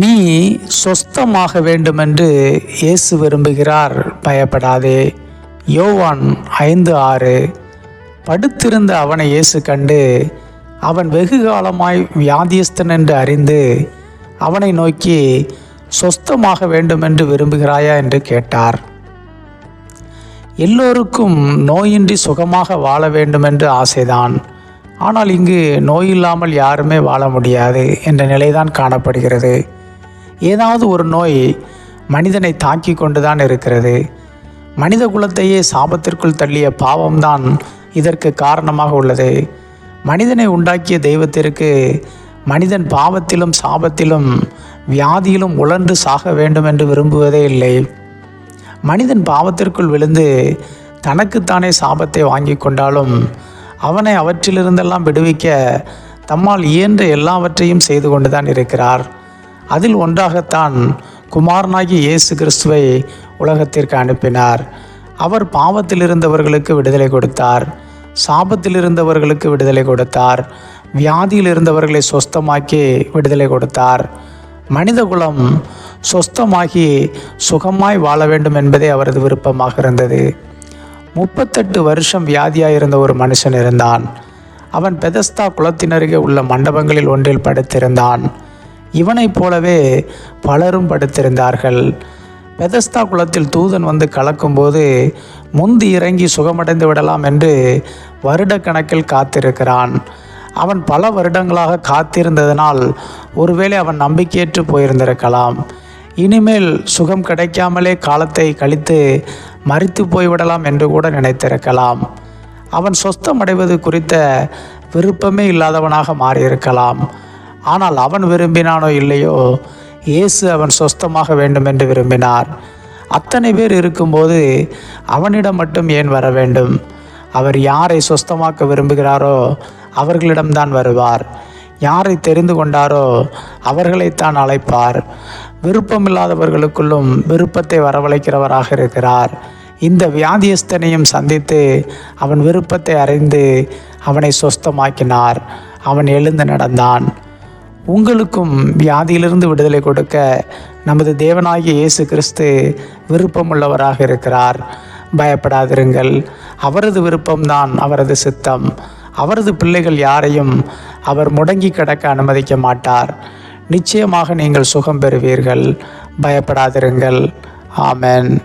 நீ சொஸ்தமாக வேண்டுமென்று இயேசு விரும்புகிறார். பயப்படாதே. யோவான் ஐந்து ஆறு. படுத்திருந்த அவனை இயேசு கண்டு அவன் வெகு காலமாய் வியாதியஸ்தன் என்று அறிந்து அவனை நோக்கி சொஸ்தமாக வேண்டுமென்று விரும்புகிறாயா? என்று கேட்டார். எல்லோருக்கும் நோயின்றி சுகமாக வாழ வேண்டுமென்று ஆசைதான். ஆனால் இங்கு நோய் இல்லாமல் யாருமே வாழ முடியாது என்ற நிலைதான் காணப்படுகிறது. ஏதாவது ஒரு நோய் மனிதனை தாக்கி கொண்டுதான் இருக்கிறது. மனித குலத்தையே சாபத்திற்குள் தள்ளிய பாவம்தான் இதற்கு காரணமாக உள்ளது. மனிதனை உண்டாக்கிய தெய்வத்திற்கு மனிதன் பாவத்திலும் சாபத்திலும் வியாதியிலும் உழன்று சாக வேண்டும் என்று விரும்புவதே இல்லை. மனிதன் பாவத்திற்குள் விழுந்து தனக்குத்தானே சாபத்தை வாங்கி கொண்டாலும் அவனை அவற்றிலிருந்தெல்லாம் விடுவிக்க தம்மால் இயன்ற எல்லாவற்றையும் செய்து கொண்டுதான் இருக்கிறார். அதில் ஒன்றாகத்தான் குமாரனாகி இயேசு கிறிஸ்துவை உலகத்திற்கு அனுப்பினார். அவர் பாவத்தில் இருந்தவர்களுக்கு விடுதலை கொடுத்தார். சாபத்தில் இருந்தவர்களுக்கு விடுதலை கொடுத்தார். வியாதியில் இருந்தவர்களை சொஸ்தமாக்கி விடுதலை கொடுத்தார். மனிதகுலம் சொஸ்தமாகி சுகமாய் வாழ வேண்டும் என்பதே அவரது விருப்பமாக இருந்தது. முப்பத்தெட்டு வருஷம் வியாதியாக இருந்த ஒரு மனுஷன் இருந்தான். அவன் பெதஸ்தா குளத்தினருகே உள்ள மண்டபங்களில் ஒன்றில் படுத்திருந்தான். இவனைப் போலவே பலரும் படுத்திருந்தார்கள். பெதஸ்தா குளத்தில் தூதன் வந்து கலக்கும்போது முந்தி இறங்கி சுகமடைந்து விடலாம் என்று வருடக்கணக்கில் காத்திருக்கிறான். அவன் பல வருடங்களாக காத்திருந்ததனால் ஒருவேளை அவன் நம்பிக்கையற்று போயிருந்திருக்கலாம். இனிமேல் சுகம் கிடைக்காமலே காலத்தை கழித்து மறித்து போய்விடலாம் என்று கூட நினைத்திருக்கலாம். அவன் சொஸ்தமடைவது குறித்த விருப்பமே இல்லாதவனாக மாறியிருக்கலாம். ஆனால் அவன் விரும்பினானோ இல்லையோ? இயேசு அவன் சொஸ்தமாக வேண்டும் என்று விரும்பினார். அத்தனை பேர் இருக்கும்போது அவனிடம் மட்டும் ஏன் வர வேண்டும்? அவர் யாரை சொஸ்தமாக்க விரும்புகிறாரோ அவர்களிடம்தான் வருவார். யாரை தெரிந்து கொண்டாரோ அவர்களைத்தான் அழைப்பார். விருப்பமில்லாதவர்களுக்குள்ளும் விருப்பத்தை வரவழைக்கிறவராக இருக்கிறார். இந்த வியாதியஸ்தனையும் சந்தித்து அவன் விருப்பத்தை அறிந்து அவனை சொஸ்தமாக்கினார். அவன் எழுந்து நடந்தான். உங்களுக்கும் வியாதியிலிருந்து விடுதலை கொடுக்க நமது தேவனாகிய இயேசு கிறிஸ்து விருப்பமுள்ளவராக இருக்கிறார். பயப்படாதிருங்கள். அவரது விருப்பம்தான் அவரது சித்தம். அவரது பிள்ளைகள் யாரையும் அவர் முடங்கி கிடக்க அனுமதிக்க மாட்டார். நிச்சயமாக நீங்கள் சுகம் பெறுவீர்கள். பயப்படாதிருங்கள். ஆமென்.